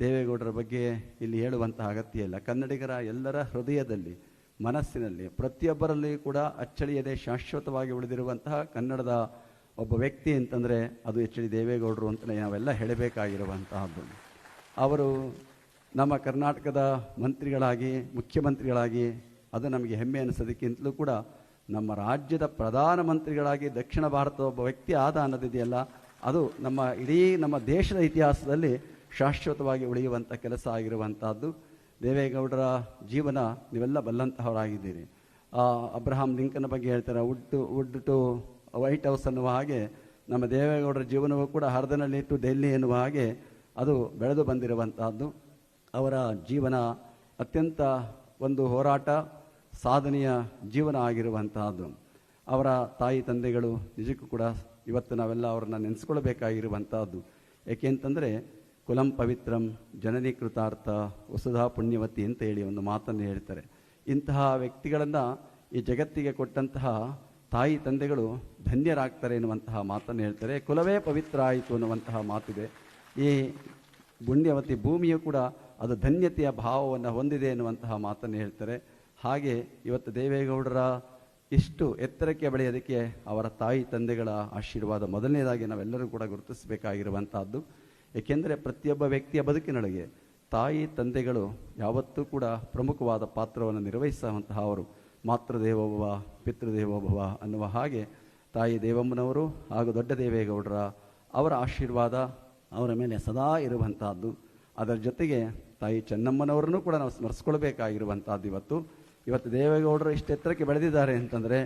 ದೇವೇಗೌಡರ ಬಗ್ಗೆ ಇಲ್ಲಿ ಹೇಳುವಂತಹ ಅಗತ್ಯ ಇಲ್ಲ. ಕನ್ನಡಿಗರ ಎಲ್ಲರ ಹೃದಯದಲ್ಲಿ, ಮನಸ್ಸಿನಲ್ಲಿ ಪ್ರತಿಯೊಬ್ಬರಲ್ಲಿ ಕೂಡ ಅಚ್ಚಳಿಯದೆ ಶಾಶ್ವತವಾಗಿ ಉಳಿದಿರುವಂತಹ ಕನ್ನಡದ ಒಬ್ಬ ವ್ಯಕ್ತಿ ಅಂತಂದರೆ ಅದು ಎಚ್ ಡಿ ದೇವೇಗೌಡರು ಅಂತಲೇ ನಾವೆಲ್ಲ ಹೇಳಬೇಕಾಗಿರುವಂತಹದ್ದು. ಅವರು ನಮ್ಮ ಕರ್ನಾಟಕದ ಮಂತ್ರಿಗಳಾಗಿ, ಮುಖ್ಯಮಂತ್ರಿಗಳಾಗಿ, ಅದು ನಮಗೆ ಹೆಮ್ಮೆ ಅನಿಸೋದಕ್ಕಿಂತಲೂ ಕೂಡ ನಮ್ಮ ರಾಜ್ಯದ ಪ್ರಧಾನ ಮಂತ್ರಿಗಳಾಗಿ ದಕ್ಷಿಣ ಭಾರತದ ಒಬ್ಬ ವ್ಯಕ್ತಿ ಆದ ಅನ್ನೋದಿದೆಯಲ್ಲ, ಅದು ನಮ್ಮ ಇಡೀ ನಮ್ಮ ದೇಶದ ಇತಿಹಾಸದಲ್ಲಿ ಶಾಶ್ವತವಾಗಿ ಉಳಿಯುವಂಥ ಕೆಲಸ ಆಗಿರುವಂಥದ್ದು ದೇವೇಗೌಡರ ಜೀವನ ನೀವೆಲ್ಲ ಬಲ್ಲಂತಹವರಾಗಿದ್ದೀರಿ. ಅಬ್ರಹಾಂ ಲಿಂಕನ್ ಬಗ್ಗೆ ಹೇಳ್ತಾರೆ wood to wood to White House ಅನ್ನುವ ಹಾಗೆ, ನಮ್ಮ ದೇವೇಗೌಡರ ಜೀವನವೂ ಕೂಡ ಹರದನಲ್ಲಿ ಟು ಡೆಲ್ಲಿ ಎನ್ನುವ ಹಾಗೆ ಅದು ಬೆಳೆದು ಬಂದಿರುವಂತಹದ್ದು. ಅವರ ಜೀವನ ಅತ್ಯಂತ ಒಂದು ಹೋರಾಟ, ಸಾಧನೆಯ ಜೀವನ ಆಗಿರುವಂತಹದ್ದು. ಅವರ ತಾಯಿ, ತಂದೆಗಳು ನಿಜಕ್ಕೂ ಕೂಡ ಇವತ್ತು ನಾವೆಲ್ಲ ಅವರನ್ನ ನೆನೆಸ್ಕೊಳ್ಬೇಕಾಗಿರುವಂತಹದ್ದು. ಏಕೆಂತಂದರೆ ಕುಲಂ ಪವಿತ್ರಂ ಜನನಿ ಕೃತಾರ್ಥ ವಸುಧಾ ಪುಣ್ಯವತಿ ಅಂತ ಹೇಳಿ ಒಂದು ಮಾತನ್ನು ಹೇಳ್ತಾರೆ. ಇಂತಹ ವ್ಯಕ್ತಿಗಳನ್ನು ಈ ಜಗತ್ತಿಗೆ ಕೊಟ್ಟಂತಹ ತಾಯಿ ತಂದೆಗಳು ಧನ್ಯರಾಗ್ತಾರೆ ಎನ್ನುವಂತಹ ಮಾತನ್ನು ಹೇಳ್ತಾರೆ. ಕುಲವೇ ಪವಿತ್ರ ಆಯಿತು ಅನ್ನುವಂತಹ ಮಾತಿದೆ. ಈ ಪುಣ್ಯವತಿ ಭೂಮಿಯು ಕೂಡ ಅದು ಧನ್ಯತೆಯ ಭಾವವನ್ನು ಹೊಂದಿದೆ ಎನ್ನುವಂತಹ ಮಾತನ್ನು ಹೇಳ್ತಾರೆ. ಹಾಗೆ ಇವತ್ತು ದೇವೇಗೌಡರ ಇಷ್ಟು ಎತ್ತರಕ್ಕೆ ಬೆಳೆಯೋದಕ್ಕೆ ಅವರ ತಾಯಿ ತಂದೆಗಳ ಆಶೀರ್ವಾದ ಮೊದಲನೇದಾಗಿ ನಾವೆಲ್ಲರೂ ಕೂಡ ಗುರುತಿಸಬೇಕಾಗಿರುವಂತಹದ್ದು. ಏಕೆಂದರೆ ಪ್ರತಿಯೊಬ್ಬ ವ್ಯಕ್ತಿಯ ಬದುಕಿನೊಳಗೆ ತಾಯಿ, ತಂದೆಗಳು ಯಾವತ್ತೂ ಕೂಡ ಪ್ರಮುಖವಾದ ಪಾತ್ರವನ್ನು ನಿರ್ವಹಿಸುವಂತಹ ಅವರು. ಮಾತೃದೇವೋಭವ, ಪಿತೃದೇವೋಭವ ಅನ್ನುವ ಹಾಗೆ ತಾಯಿ ದೇವಮ್ಮನವರು ಹಾಗೂ ದೊಡ್ಡ ದೇವೇಗೌಡರ ಅವರ ಆಶೀರ್ವಾದ ಅವರ ಮೇಲೆ ಸದಾ ಇರುವಂತಹದ್ದು. ಅದರ ಜೊತೆಗೆ ತಾಯಿ ಚೆನ್ನಮ್ಮನವರನ್ನು ಕೂಡ ನಾವು ಸ್ಮರಿಸ್ಕೊಳ್ಬೇಕಾಗಿರುವಂತಹದ್ದು ಇವತ್ತು. ಇವತ್ತು ದೇವೇಗೌಡರು ಇಷ್ಟು ಎತ್ತರಕ್ಕೆ ಬೆಳೆದಿದ್ದಾರೆ ಅಂತಂದರೆ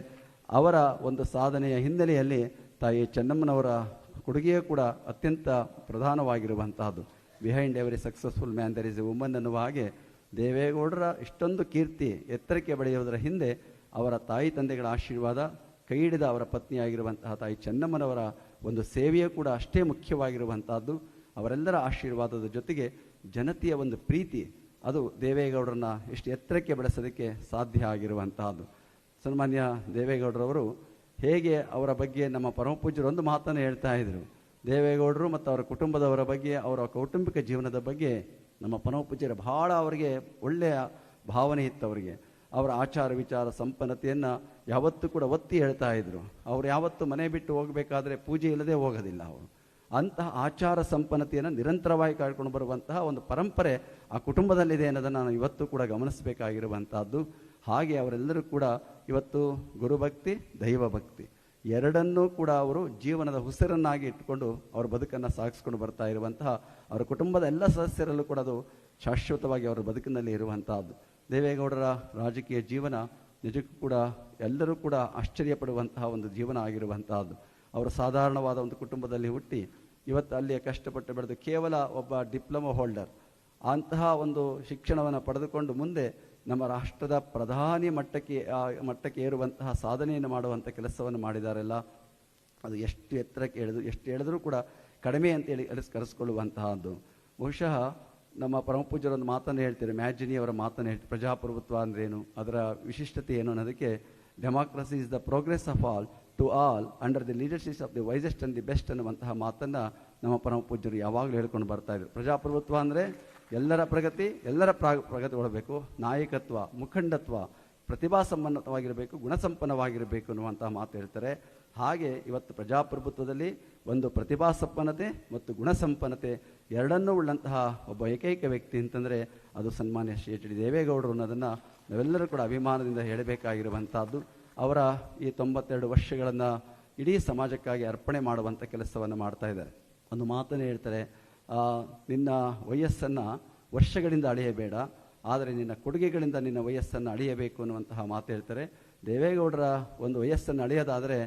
ಅವರ ಒಂದು ಸಾಧನೆಯ ಹಿನ್ನೆಲೆಯಲ್ಲಿ ತಾಯಿ ಚೆನ್ನಮ್ಮನವರ ಕೊಡುಗೆಯೂ ಕೂಡ ಅತ್ಯಂತ ಪ್ರಧಾನವಾಗಿರುವಂತಹದ್ದು. Behind every successful man there is a woman ಅನ್ನುವ ಹಾಗೆ ದೇವೇಗೌಡರ ಇಷ್ಟೊಂದು ಕೀರ್ತಿ ಎತ್ತರಕ್ಕೆ ಬೆಳೆಯುವುದರ ಹಿಂದೆ ಅವರ ತಾಯಿ ತಂದೆಗಳ ಆಶೀರ್ವಾದ ಕೈ ಹಿಡಿದ ಅವರ ಪತ್ನಿಯಾಗಿರುವಂತಹ ತಾಯಿ ಚೆನ್ನಮ್ಮನವರ ಒಂದು ಸೇವೆಯೂ ಕೂಡ ಅಷ್ಟೇ ಮುಖ್ಯವಾಗಿರುವಂತಹದ್ದು. ಅವರೆಲ್ಲರ ಆಶೀರ್ವಾದದ ಜೊತೆಗೆ ಜನತೆಯ ಒಂದು ಪ್ರೀತಿ, ಅದು ದೇವೇಗೌಡರನ್ನ ಎಷ್ಟು ಎತ್ತರಕ್ಕೆ ಬೆಳೆಸೋದಕ್ಕೆ ಸಾಧ್ಯ ಆಗಿರುವಂತಹದ್ದು. ಸನ್ಮಾನ್ಯ ದೇವೇಗೌಡರವರು ಹೇಗೆ ಅವರ ಬಗ್ಗೆ ನಮ್ಮ ಪರಮಪೂಜ್ಯರು ಒಂದು ಮಾತನ್ನು ಹೇಳ್ತಾ ಇದ್ರು. ದೇವೇಗೌಡರು ಮತ್ತು ಅವರ ಕುಟುಂಬದವರ ಬಗ್ಗೆ, ಅವರ ಕೌಟುಂಬಿಕ ಜೀವನದ ಬಗ್ಗೆ ನಮ್ಮ ಪರಮಪೂಜ್ಯರು ಬಹಳ ಅವರಿಗೆ ಒಳ್ಳೆಯ ಭಾವನೆ ಇತ್ತು ಅವರಿಗೆ. ಅವರ ಆಚಾರ ವಿಚಾರ ಸಂಪನ್ನತೆಯನ್ನು ಯಾವತ್ತೂ ಕೂಡ ಒತ್ತಿ ಹೇಳ್ತಾ ಇದ್ರು. ಅವರು ಯಾವತ್ತೂ ಮನೆ ಬಿಟ್ಟು ಹೋಗಬೇಕಾದ್ರೆ ಪೂಜೆ ಇಲ್ಲದೆ ಹೋಗೋದಿಲ್ಲ ಅವರು. ಅಂತಹ ಆಚಾರ ಸಂಪನ್ನತೆಯನ್ನು ನಿರಂತರವಾಗಿ ಕಾಡ್ಕೊಂಡು ಬರುವಂತಹ ಒಂದು ಪರಂಪರೆ ಆ ಕುಟುಂಬದಲ್ಲಿದೆ ಅನ್ನೋದನ್ನು ನಾನು ಇವತ್ತು ಕೂಡ ಗಮನಿಸಬೇಕಾಗಿರುವಂಥದ್ದು ಹಾಗೆ ಅವರೆಲ್ಲರೂ ಕೂಡ ಇವತ್ತು ಗುರುಭಕ್ತಿ ದೈವ ಭಕ್ತಿ ಎರಡನ್ನೂ ಕೂಡ ಅವರು ಜೀವನದ ಉಸಿರನ್ನಾಗಿ ಇಟ್ಟುಕೊಂಡು ಅವರ ಬದುಕನ್ನು ಸಾಗಿಸ್ಕೊಂಡು ಬರ್ತಾ ಇರುವಂತಹ ಅವರ ಕುಟುಂಬದ ಎಲ್ಲ ಸದಸ್ಯರಲ್ಲೂ ಕೂಡ ಅದು ಶಾಶ್ವತವಾಗಿ ಅವರ ಬದುಕಿನಲ್ಲಿ ಇರುವಂತಹದ್ದು. ದೇವೇಗೌಡರ ರಾಜಕೀಯ ಜೀವನ ನಿಜಕ್ಕೂ ಕೂಡ ಎಲ್ಲರೂ ಕೂಡ ಆಶ್ಚರ್ಯಪಡುವಂತಹ ಒಂದು ಜೀವನ ಆಗಿರುವಂತಹದ್ದು. ಅವರು ಸಾಧಾರಣವಾದ ಒಂದು ಕುಟುಂಬದಲ್ಲಿ ಹುಟ್ಟಿ ಇವತ್ತು ಅಲ್ಲಿಯ ಕಷ್ಟಪಟ್ಟು ಬೆಳೆದು ಕೇವಲ ಒಬ್ಬ ಡಿಪ್ಲೊಮಾ ಹೋಲ್ಡರ್. ಅಂತಹ ಒಂದು ಶಿಕ್ಷಣವನ್ನು ಪಡೆದುಕೊಂಡು ಮುಂದೆ ನಮ್ಮ ರಾಷ್ಟ್ರದ ಪ್ರಧಾನಿ ಮಟ್ಟಕ್ಕೆ ಮಟ್ಟಕ್ಕೆ ಏರುವಂತಹ ಸಾಧನೆಯನ್ನು ಮಾಡುವಂಥ ಕೆಲಸವನ್ನು ಮಾಡಿದಾರಲ್ಲ, ಅದು ಎಷ್ಟು ಎತ್ತರಕ್ಕೆ ಎಳೆದು, ಎಷ್ಟು ಎಳೆದರೂ ಕೂಡ ಕಡಿಮೆ ಅಂತೇಳಿ ಅಲಿಸ್ ಕರೆಸ್ಕೊಳ್ಳುವಂತಹದ್ದು ಬಹುಶಃ ನಮ್ಮ ಪರಮಪೂಜ್ಯರ ಒಂದು ಮಾತನ್ನು ಹೇಳ್ತಾರೆ, ಮ್ಯಾಜಿನಿ ಅವರ ಮಾತನ್ನು ಹೇಳ್ತಾರೆ, ಪ್ರಜಾಪ್ರಭುತ್ವ ಅಂದ್ರೇನು ಅದರ ವಿಶಿಷ್ಟತೆ ಏನು ಅನ್ನೋದಕ್ಕೆ democracy is the progress of all to all under the leadership of the wisest and the best ಅನ್ನುವಂತಹ ಮಾತನ್ನು ನಮ್ಮ ಪರಮಪೂಜ್ಯರು ಯಾವಾಗಲೂ ಹೇಳ್ಕೊಂಡು ಬರ್ತಾ ಇದ್ರು. ಪ್ರಜಾಪ್ರಭುತ್ವ ಅಂದರೆ ಎಲ್ಲರ ಪ್ರಗತಿ, ಎಲ್ಲರ ಪ್ರಾ ಪ್ರಗತಿ ಒಳಬೇಕು ನಾಯಕತ್ವ, ಮುಖಂಡತ್ವ, ಪ್ರತಿಭಾ ಸಂಬಂಧವಾಗಿರಬೇಕು, ಗುಣಸಂಪನ್ನವಾಗಿರಬೇಕು ಅನ್ನುವಂತಹ ಮಾತು ಹೇಳ್ತಾರೆ. ಹಾಗೆ ಇವತ್ತು ಪ್ರಜಾಪ್ರಭುತ್ವದಲ್ಲಿ ಒಂದು ಪ್ರತಿಭಾ ಸಂಪನ್ನತೆ ಮತ್ತು ಗುಣಸಂಪನ್ನತೆ ಎರಡನ್ನೂ ಉಳ್ಳಂತಹ ಒಬ್ಬ ಏಕೈಕ ವ್ಯಕ್ತಿ ಅಂತಂದರೆ ಅದು ಸನ್ಮಾನ್ಯ ಶ್ರೀ ಎಚ್ ಡಿ ದೇವೇಗೌಡರು ಅನ್ನೋದನ್ನು ನಾವೆಲ್ಲರೂ ಕೂಡ ಅಭಿಮಾನದಿಂದ ಹೇಳಬೇಕಾಗಿರುವಂಥದ್ದು. ಅವರ ಈ ತೊಂಬತ್ತೆರಡು ವರ್ಷಗಳನ್ನು ಇಡೀ ಸಮಾಜಕ್ಕಾಗಿ ಅರ್ಪಣೆ ಮಾಡುವಂಥ ಕೆಲಸವನ್ನು ಮಾಡ್ತಾ ಇದ್ದಾರೆ. ಒಂದು ಮಾತನ್ನು ಹೇಳ್ತಾರೆ ನಿನ್ನ ವಯಸ್ಸನ್ನು ವರ್ಷಗಳಿಂದ ಅಳೆಯಬೇಡ, ಆದರೆ ನಿನ್ನ ಕೊಡುಗೆಗಳಿಂದ ನಿನ್ನ ವಯಸ್ಸನ್ನು ಅಳೆಯಬೇಕು ಅನ್ನುವಂತಹ ಮಾತು ಹೇಳ್ತಾರೆ. ದೇವೇಗೌಡರ ಒಂದು ವಯಸ್ಸನ್ನು ಅಳೆಯೋದಾದರೆ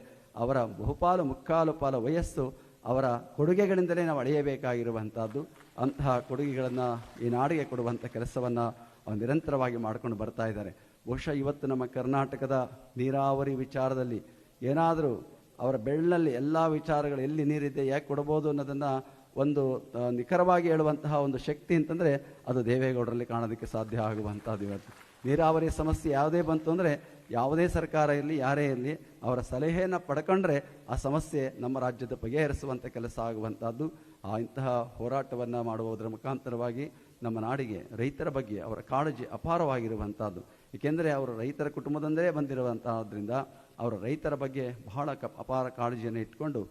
ಅವರ ಬಹುಪಾಲು, ಮುಕ್ಕಾಲು ಪಾಲು ವಯಸ್ಸು ಅವರ ಕೊಡುಗೆಗಳಿಂದಲೇ ನಾವು ಅಳೆಯಬೇಕಾಗಿರುವಂಥದ್ದು. ಅಂತಹ ಕೊಡುಗೆಗಳನ್ನು ಈ ನಾಡಿಗೆ ಕೊಡುವಂಥ ಕೆಲಸವನ್ನು ಅವರು ನಿರಂತರವಾಗಿ ಮಾಡ್ಕೊಂಡು ಬರ್ತಾ ಇದ್ದಾರೆ. ಬಹುಶಃ ಇವತ್ತು ನಮ್ಮ ಕರ್ನಾಟಕದ ನೀರಾವರಿ ವಿಚಾರದಲ್ಲಿ ಏನಾದರೂ ಅವರ ಬೆಳ್ಳಲ್ಲಿ ಎಲ್ಲ ವಿಚಾರಗಳು ಎಲ್ಲಿ ನೀರಿದೆ, ಯಾಕೆ ಕೊಡ್ಬೋದು ಅನ್ನೋದನ್ನು ಒಂದು ನಿಖರವಾಗಿ ಹೇಳುವಂತಹ ಒಂದು ಶಕ್ತಿ ಅಂತಂದರೆ ಅದು ದೇವೇಗೌಡರಲ್ಲಿ ಕಾಣೋದಕ್ಕೆ ಸಾಧ್ಯ ಆಗುವಂಥದ್ದು ಇವತ್ತು. ನೀರಾವರಿ ಸಮಸ್ಯೆ ಯಾವುದೇ ಬಂತು ಅಂದರೆ ಯಾವುದೇ ಸರ್ಕಾರ ಇರಲಿ, ಯಾರೇ ಇರಲಿ, ಅವರ ಸಲಹೆಯನ್ನು ಪಡ್ಕೊಂಡ್ರೆ ಆ ಸಮಸ್ಯೆ ನಮ್ಮ ರಾಜ್ಯದ ಬಗೆಹರಿಸುವಂಥ ಕೆಲಸ ಆಗುವಂಥದ್ದು. ಆ ಇಂತಹ ಹೋರಾಟವನ್ನು ಮಾಡುವುದರ ಮುಖಾಂತರವಾಗಿ ನಮ್ಮ ನಾಡಿಗೆ ರೈತರ ಬಗ್ಗೆ ಅವರ ಕಾಳಜಿ ಅಪಾರವಾಗಿರುವಂಥದ್ದು. ಏಕೆಂದರೆ ಅವರು ರೈತರ ಕುಟುಂಬದಂದರೆ ಬಂದಿರುವಂತಹದ್ರಿಂದ ಅವರ ರೈತರ ಬಗ್ಗೆ ಬಹಳ ಕ, ಅಪಾರ ಕಾಳಜಿಯನ್ನು ಇಟ್ಕೊಂಡು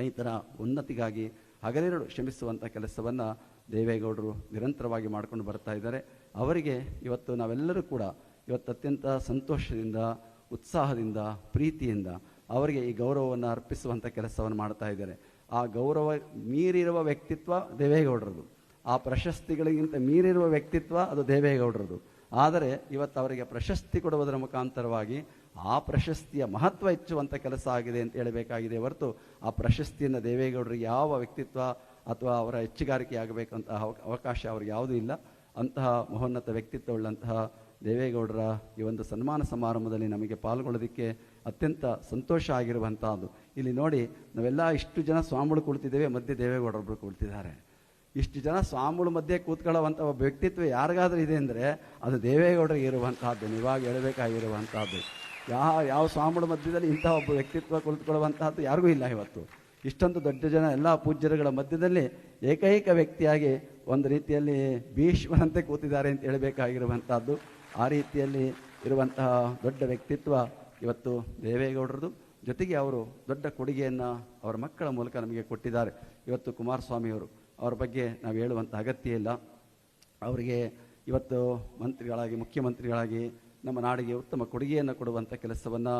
ರೈತರ ಉನ್ನತಿಗಾಗಿ ಹಗಲಿರುಳು ಶ್ರಮಿಸುವಂಥ ಕೆಲಸವನ್ನು ದೇವೇಗೌಡರು ನಿರಂತರವಾಗಿ ಮಾಡ್ಕೊಂಡು ಬರ್ತಾ ಇದ್ದಾರೆ. ಅವರಿಗೆ ಇವತ್ತು ನಾವೆಲ್ಲರೂ ಕೂಡ ಇವತ್ತು ಅತ್ಯಂತ ಸಂತೋಷದಿಂದ, ಉತ್ಸಾಹದಿಂದ, ಪ್ರೀತಿಯಿಂದ ಅವರಿಗೆ ಈ ಗೌರವವನ್ನು ಅರ್ಪಿಸುವಂಥ ಕೆಲಸವನ್ನು ಮಾಡ್ತಾ ಇದ್ದಾರೆ. ಆ ಗೌರವ ಮೀರಿರುವ ವ್ಯಕ್ತಿತ್ವ ದೇವೇಗೌಡರದು. ಆ ಪ್ರಶಸ್ತಿಗಳಿಗಿಂತ ಮೀರಿರುವ ವ್ಯಕ್ತಿತ್ವ ಅದು ದೇವೇಗೌಡರದು. ಆದರೆ ಇವತ್ತು ಅವರಿಗೆ ಪ್ರಶಸ್ತಿ ಕೊಡುವುದರ ಮುಖಾಂತರವಾಗಿ ಆ ಪ್ರಶಸ್ತಿಯ ಮಹತ್ವ ಹೆಚ್ಚುವಂಥ ಕೆಲಸ ಆಗಿದೆ ಅಂತ ಹೇಳಬೇಕಾಗಿದೆ ಹೊರತು ಆ ಪ್ರಶಸ್ತಿಯನ್ನು ದೇವೇಗೌಡರು ಯಾವ ವ್ಯಕ್ತಿತ್ವ ಅಥವಾ ಅವರ ಹೆಚ್ಚುಗಾರಿಕೆ ಆಗಬೇಕಂತಹ ಅವಕಾಶ ಅವ್ರಿಗೆ ಯಾವುದೂ ಇಲ್ಲ. ಅಂತಹ ಮಹೋನ್ನತ ವ್ಯಕ್ತಿತ್ವವುಳ್ಳಂತಹ ದೇವೇಗೌಡರ ಈ ಒಂದು ಸನ್ಮಾನ ಸಮಾರಂಭದಲ್ಲಿ ನಮಗೆ ಪಾಲ್ಗೊಳ್ಳೋದಕ್ಕೆ ಅತ್ಯಂತ ಸಂತೋಷ ಆಗಿರುವಂಥದ್ದು ಇಲ್ಲಿ ನೋಡಿ, ನಾವೆಲ್ಲ ಇಷ್ಟು ಜನ ಸ್ವಾಮಿಗಳು ಕುಳಿತಿದ್ದೇವೆ ಮಧ್ಯೆ ದೇವೇಗೌಡರೊಬ್ಬರು ಕುಳಿತಿದ್ದಾರೆ ಇಷ್ಟು ಜನ ಸ್ವಾಮಿಗಳ ಮಧ್ಯೆ ಕೂತ್ಕೊಳ್ಳುವಂಥ ವ್ಯಕ್ತಿತ್ವ ಯಾರಿಗಾದ್ರೂ ಇದೆ ಅಂದರೆ ಅದು ದೇವೇಗೌಡರಿಗೆ ಇರುವಂತಹದ್ದು. ನಿವಾಗ ಹೇಳಬೇಕಾಗಿರುವಂತಹದ್ದು. ಯಾವ ಯಾವ ಸ್ವಾಮಿಗಳ ಮಧ್ಯದಲ್ಲಿ ಇಂಥ ಒಬ್ಬ ವ್ಯಕ್ತಿತ್ವ ಕುಳಿತುಕೊಳ್ಳುವಂತಹದ್ದು ಯಾರಿಗೂ ಇಲ್ಲ ಇವತ್ತು. ಇಷ್ಟೊಂದು ದೊಡ್ಡ ಜನ ಎಲ್ಲ ಪೂಜ್ಯರುಗಳ ಮಧ್ಯದಲ್ಲಿ ಏಕೈಕ ವ್ಯಕ್ತಿಯಾಗಿ ಒಂದು ರೀತಿಯಲ್ಲಿ ಭೀಷ್ಮರಂತೆ ಕೂತಿದ್ದಾರೆ ಅಂತ ಹೇಳಬೇಕಾಗಿರುವಂಥದ್ದು ಆ ರೀತಿಯಲ್ಲಿ ಇರುವಂತಹ ದೊಡ್ಡ ವ್ಯಕ್ತಿತ್ವ ಇವತ್ತು ದೇವೇಗೌಡರದು. ಜೊತೆಗೆ ಅವರು ದೊಡ್ಡ ಕೊಡುಗೆಯನ್ನು ಅವರ ಮಕ್ಕಳ ಮೂಲಕ ನಮಗೆ ಕೊಟ್ಟಿದ್ದಾರೆ. ಇವತ್ತು ಕುಮಾರಸ್ವಾಮಿಯವರು ಅವರ ಬಗ್ಗೆ ನಾವು ಹೇಳುವಂಥ ಅಗತ್ಯ ಇಲ್ಲ. ಅವರಿಗೆ ಇವತ್ತು ಮಂತ್ರಿಗಳಾಗಿ, ಮುಖ್ಯಮಂತ್ರಿಗಳಾಗಿ ನಮ್ಮ ನಾಡಿಗೆ ಉತ್ತಮ ಕೊಡುಗೆಯನ್ನು ಕೊಡುವಂಥ ಕೆಲಸವನ್ನು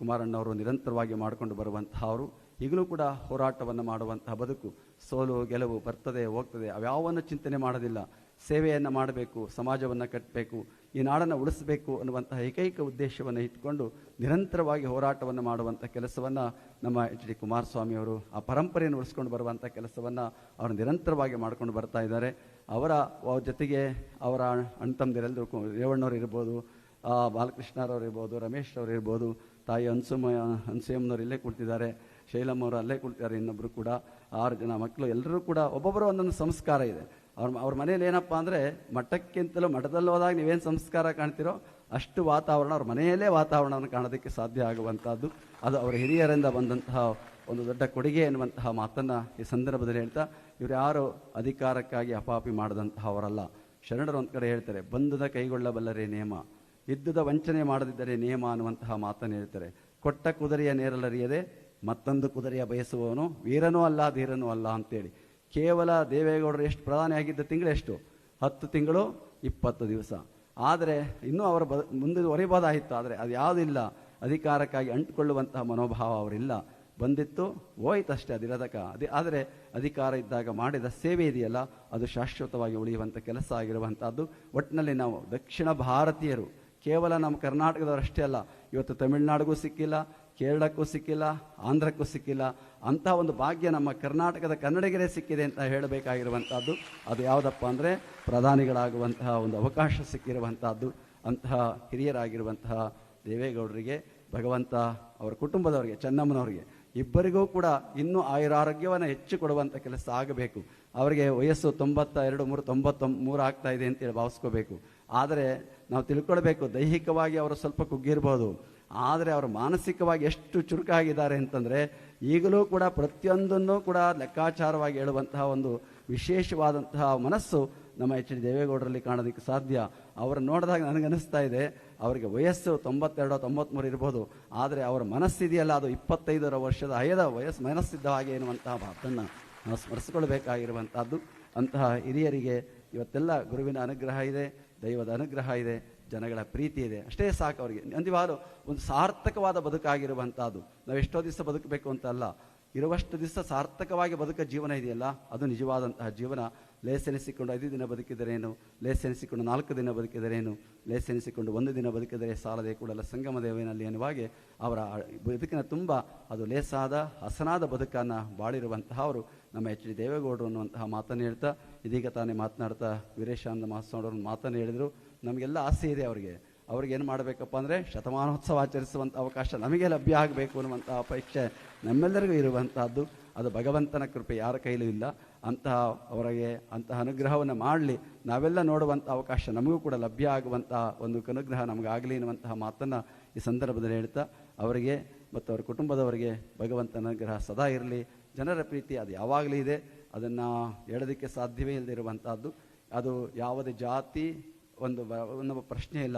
ಕುಮಾರಣ್ಣವರು ನಿರಂತರವಾಗಿ ಮಾಡಿಕೊಂಡು ಬರುವಂತಹ ಅವರು ಈಗಲೂ ಕೂಡ ಹೋರಾಟವನ್ನು ಮಾಡುವಂತಹ ಬದುಕು ಸೋಲು, ಗೆಲುವು ಬರ್ತದೆ, ಹೋಗ್ತದೆ, ಅವ್ಯಾವನ್ನು ಚಿಂತನೆ ಮಾಡೋದಿಲ್ಲ. ಸೇವೆಯನ್ನು ಮಾಡಬೇಕು, ಸಮಾಜವನ್ನು ಕಟ್ಟಬೇಕು ಈ ನಾಡನ್ನು ಉಳಿಸಬೇಕು ಅನ್ನುವಂತಹ ಏಕೈಕ ಉದ್ದೇಶವನ್ನು ಇಟ್ಟುಕೊಂಡು ನಿರಂತರವಾಗಿ ಹೋರಾಟವನ್ನು ಮಾಡುವಂಥ ಕೆಲಸವನ್ನು ನಮ್ಮ ಎಚ್ ಡಿ ಕುಮಾರಸ್ವಾಮಿಯವರು ಆ ಪರಂಪರೆಯನ್ನು ಉಳಿಸ್ಕೊಂಡು ಬರುವಂಥ ಕೆಲಸವನ್ನು ಅವರು ನಿರಂತರವಾಗಿ ಮಾಡ್ಕೊಂಡು ಬರ್ತಾ ಇದ್ದಾರೆ. ಅವರ ಜೊತೆಗೆ ಅವರ ಅಣ್ಣ ತಮ್ಮದಿರೆಲ್ಲರೂ ರೇವಣ್ಣವ್ರು ಇರ್ಬೋದು ಬಾಲಕೃಷ್ಣರವ್ರು ಇರ್ಬೋದು, ರಮೇಶ್ ಅವ್ರು ಇರ್ಬೋದು, ತಾಯಿ ಹನ್ಸುಮ ಹನ್ಸೇಮ್ನವ್ರು ಇಲ್ಲೇ ಕುಳಿತಿದ್ದಾರೆ ಶೈಲಮ್ಮ ಅವರು ಅಲ್ಲೇ ಕುಳಿತಿದ್ದಾರೆ ಇನ್ನೊಬ್ಬರು ಕೂಡ, ಆರು ಜನ ಮಕ್ಕಳು ಎಲ್ಲರೂ ಕೂಡ ಒಬ್ಬೊಬ್ಬರು ಒಂದೊಂದು ಸಂಸ್ಕಾರ ಇದೆ. ಅವ್ರ ಅವ್ರ ಮನೇಲಿ ಏನಪ್ಪ ಅಂದರೆ ಮಠಕ್ಕಿಂತಲೂ ಮಠದಲ್ಲಿ ಹೋದಾಗ ನೀವೇನು ಸಂಸ್ಕಾರ ಕಾಣ್ತಿರೋ ಅಷ್ಟು ವಾತಾವರಣ, ಅವ್ರ ಮನೆಯಲ್ಲೇ ವಾತಾವರಣವನ್ನು ಕಾಣೋದಕ್ಕೆ ಸಾಧ್ಯ ಆಗುವಂಥದ್ದು. ಅದು ಅವರ ಹಿರಿಯರಿಂದ ಬಂದಂತಹ ಒಂದು ದೊಡ್ಡ ಕೊಡುಗೆ ಎನ್ನುವಂತಹ ಮಾತನ್ನು ಈ ಸಂದರ್ಭದಲ್ಲಿ ಹೇಳ್ತಾ, ಇವರು ಯಾರು ಅಧಿಕಾರಕ್ಕಾಗಿ ಅಪಾಪಿ ಮಾಡಿದಂತಹವರಲ್ಲ. ಶರಣರು ಒಂದು ಕಡೆ ಹೇಳ್ತಾರೆ, ಬಂಧದ ಕೈಗೊಳ್ಳಬಲ್ಲರೇ ನಿಯಮ ಇದ್ದುದ ವಂಚನೆ ಮಾಡದಿದ್ದರೆ ನಿಯಮ ಅನ್ನುವಂತಹ ಮಾತನ್ನು ಹೇಳ್ತಾರೆ. ಕೊಟ್ಟ ಕುದುರೆಯ ನೇರಲರಿಯದೆ ಮತ್ತೊಂದು ಕುದುರೆಯ ಬಯಸುವವನು ವೀರನೂ ಅಲ್ಲ, ಧೀರನೂ ಅಲ್ಲ ಅಂತೇಳಿ. ಕೇವಲ ದೇವೇಗೌಡರು ಎಷ್ಟು ಪ್ರಧಾನಿ ಆಗಿದ್ದ ತಿಂಗಳು ಎಷ್ಟು? ಹತ್ತು ತಿಂಗಳು, ಇಪ್ಪತ್ತು ದಿವಸ. ಆದರೆ ಇನ್ನೂ ಅವರ ಬ ಮುಂದುವರಿಬೋದಾಗಿತ್ತು ಆದರೆ ಅದು ಯಾವುದಿಲ್ಲ ಅಧಿಕಾರಕ್ಕಾಗಿ ಅಂಟುಕೊಳ್ಳುವಂತಹ ಮನೋಭಾವ ಅವರಿಲ್ಲ. ಬಂದಿತ್ತು ಹೋಯ್ತಷ್ಟೇ ಅದಿರೋದಕ್ಕ ಅದೇ ಆದರೆ ಅಧಿಕಾರ ಇದ್ದಾಗ ಮಾಡಿದ ಸೇವೆ ಇದೆಯಲ್ಲ, ಅದು ಶಾಶ್ವತವಾಗಿ ಉಳಿಯುವಂಥ ಕೆಲಸ ಆಗಿರುವಂಥದ್ದು. ಒಟ್ಟಿನಲ್ಲಿ ನಾವು ದಕ್ಷಿಣ ಭಾರತೀಯರು ಕೇವಲ ನಮ್ಮ ಕರ್ನಾಟಕದವರಷ್ಟೇ ಅಲ್ಲ, ಇವತ್ತು ತಮಿಳುನಾಡಿಗೂ ಸಿಕ್ಕಿಲ್ಲ, ಕೇರಳಕ್ಕೂ ಸಿಕ್ಕಿಲ್ಲ, ಆಂಧ್ರಕ್ಕೂ ಸಿಕ್ಕಿಲ್ಲ. ಅಂತಹ ಒಂದು ಭಾಗ್ಯ ನಮ್ಮ ಕರ್ನಾಟಕದ ಕನ್ನಡಿಗರೇ ಸಿಕ್ಕಿದೆ ಅಂತ ಹೇಳಬೇಕಾಗಿರುವಂಥದ್ದು. ಅದು ಯಾವುದಪ್ಪ ಅಂದರೆ ಪ್ರಧಾನಿಗಳಾಗುವಂತಹ ಒಂದು ಅವಕಾಶ ಸಿಕ್ಕಿರುವಂಥದ್ದು, ಅಂತಹ ಹಿರಿಯರಾಗಿರುವಂತಹ ದೇವೇಗೌಡರಿಗೆ, ಭಗವಂತ ಅವರ ಕುಟುಂಬದವರಿಗೆ, ಚೆನ್ನಮ್ಮನವರಿಗೆ, ಇಬ್ಬರಿಗೂ ಕೂಡ ಇನ್ನೂ ಆಯುರಾರೋಗ್ಯವನ್ನು ಹೆಚ್ಚು ಕೊಡುವಂಥ ಕೆಲಸ ಆಗಬೇಕು. ಅವರಿಗೆ ವಯಸ್ಸು ತೊಂಬತ್ತ ಎರಡು ಮೂರು ತೊಂಬತ್ತ ಮೂರು ಆಗ್ತಾ ಇದೆ ಅಂತೇಳಿ ಭಾವಿಸ್ಕೋಬೇಕು. ಆದರೆ ನಾವು ತಿಳ್ಕೊಳ್ಬೇಕು, ದೈಹಿಕವಾಗಿ ಅವರು ಸ್ವಲ್ಪ ಕುಗ್ಗಿರ್ಬೋದು. ಆದರೆ ಅವರು ಮಾನಸಿಕವಾಗಿ ಎಷ್ಟು ಚುರುಕಾಗಿದ್ದಾರೆ ಅಂತಂದರೆ, ಈಗಲೂ ಕೂಡ ಪ್ರತಿಯೊಂದನ್ನು ಕೂಡ ಲೆಕ್ಕಾಚಾರವಾಗಿ ಹೇಳುವಂತಹ ಒಂದು ವಿಶೇಷವಾದಂತಹ ಮನಸ್ಸು ನಮ್ಮ ಎಚ್ ಡಿ ದೇವೇಗೌಡರಲ್ಲಿ ಕಾಣೋದಕ್ಕೆ ಸಾಧ್ಯ. ಅವರ ನೋಡಿದಾಗ ನನಗನ್ನಿಸ್ತಾ ಇದೆ, ಅವರಿಗೆ ವಯಸ್ಸು ತೊಂಬತ್ತೆರಡೋ ತೊಂಬತ್ತ್ಮೂರು ಇರ್ಬೋದು. ಆದರೆ ಅವರ ಮನಸ್ಸಿದೆಯಲ್ಲ ಅದು ಇಪ್ಪತ್ತೈದರ ವರ್ಷದ ಹಯದ ವಯಸ್ಸು, ಮನಸ್ಸಿದ್ದ ಹಾಗೆ ಎನ್ನುವಂತಹ ಮಾತನ್ನು ನಾವು ಸ್ಮರಿಸಿಕೊಳ್ಬೇಕಾಗಿರುವಂಥದ್ದು ಅಂತಹ ಹಿರಿಯರಿಗೆ ಇವತ್ತೆಲ್ಲ ಗುರುವಿನ ಅನುಗ್ರಹ ಇದೆ. ದೈವದ ಅನುಗ್ರಹ ಇದೆ, ಜನಗಳ ಪ್ರೀತಿ ಇದೆ. ಅಷ್ಟೇ ಸಾಕು ಅವರಿಗೆ. ಅಂದಿವಾರು ಒಂದು ಸಾರ್ಥಕವಾದ ಬದುಕಾಗಿರುವಂಥದ್ದು. ನಾವು ಎಷ್ಟೋ ದಿವಸ ಬದುಕಬೇಕು ಅಂತ ಅಲ್ಲ ಇರುವಷ್ಟು ದಿವಸ ಸಾರ್ಥಕವಾಗಿ ಬದುಕ ಜೀವನ ಇದೆಯಲ್ಲ? ಅದು ನಿಜವಾದಂತಹ ಜೀವನ. ಲೇಸೆನಿಸಿಕೊಂಡು ಐದು ದಿನ ಬದುಕಿದರೇನು? ಲೇಸೆನಿಸಿಕೊಂಡು ನಾಲ್ಕು ದಿನ ಬದುಕಿದರೇನು? ಲೇಸೆನಿಸಿಕೊಂಡು ಒಂದು ದಿನ ಬದುಕಿದರೆ ಸಾಲದೆ ಕೂಡಲ ಸಂಗಮ ದೇವನಲ್ಲಿ ಎನ್ನುವಾಗೆ ಅವರ ಬದುಕಿನ ತುಂಬ ಅದು ಲೇಸಾದ, ಹಸನಾದ ಬದುಕನ್ನು ಬಾಳಿರುವಂತಹ ಅವರು ನಮ್ಮ ಎಚ್ ಡಿ ದೇವೇಗೌಡರು ಅನ್ನುವಂತಹ ಮಾತನ್ನು ಹೇಳ್ತಾ, ಇದೀಗ ತಾನೇ ಮಾತನಾಡ್ತಾ ವೀರೇಶಾನಂದ ಮಹಾಸ್ವಾಮಿಯವರು ಮಾತನ್ನು ಹೇಳಿದರು. ನಮಗೆಲ್ಲ ಆಸೆ ಇದೆ ಅವರಿಗೆ. ಅವ್ರಿಗೆ ಏನು ಮಾಡಬೇಕಪ್ಪ ಅಂದರೆ ಶತಮಾನೋತ್ಸವ ಆಚರಿಸುವಂಥ ಅವಕಾಶ ನಮಗೆ ಲಭ್ಯ ಆಗಬೇಕು ಅನ್ನುವಂಥ ಅಪೇಕ್ಷೆ ನಮ್ಮೆಲ್ಲರಿಗೂ ಇರುವಂತಹದ್ದು. ಅದು ಭಗವಂತನ ಕೃಪೆ, ಯಾರ ಕೈಲೂ ಇಲ್ಲ. ಅಂತಹ ಅವರಿಗೆ ಅಂತಹ ಅನುಗ್ರಹವನ್ನು ಮಾಡಲಿ. ನಾವೆಲ್ಲ ನೋಡುವಂಥ ಅವಕಾಶ ನಮಗೂ ಕೂಡ ಲಭ್ಯ ಆಗುವಂತಹ ಒಂದು ಅನುಗ್ರಹ ನಮಗಾಗಲಿ ಎನ್ನುವಂತಹ ಮಾತನ್ನು ಈ ಸಂದರ್ಭದಲ್ಲಿ ಹೇಳ್ತಾ, ಅವರಿಗೆ ಮತ್ತು ಅವರ ಕುಟುಂಬದವರಿಗೆ ಭಗವಂತನ ಅನುಗ್ರಹ ಸದಾ ಇರಲಿ. ಜನರ ಪ್ರೀತಿ ಅದು ಯಾವಾಗಲೂ ಇದೆ. ಅದನ್ನು ಹೇಳೋದಕ್ಕೆ ಸಾಧ್ಯವೇ ಇಲ್ಲದಿರುವಂಥದ್ದು ಅದು ಯಾವುದೇ ಜಾತಿ ಒಂದು ಒಂದು ಪ್ರಶ್ನೆ ಇಲ್ಲ.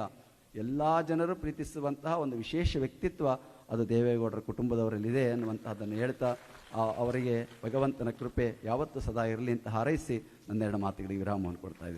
ಎಲ್ಲ ಜನರು ಪ್ರೀತಿಸುವಂತಹ ಒಂದು ವಿಶೇಷ ವ್ಯಕ್ತಿತ್ವ ಅದು ದೇವೇಗೌಡರ ಕುಟುಂಬದವರಲ್ಲಿದೆ ಅನ್ನುವಂಥದ್ದನ್ನು ಹೇಳ್ತಾ ಅವರಿಗೆ ಭಗವಂತನ ಕೃಪೆ ಯಾವತ್ತೂ ಸದಾ ಇರಲಿ ಅಂತ ಹಾರೈಸಿ ನನ್ನೆರಡು ಮಾತುಗಳಿಗೆ ವಿರಾಮವನ್ನು ಕೊಡ್ತಾ ಇದ್ದೀನಿ.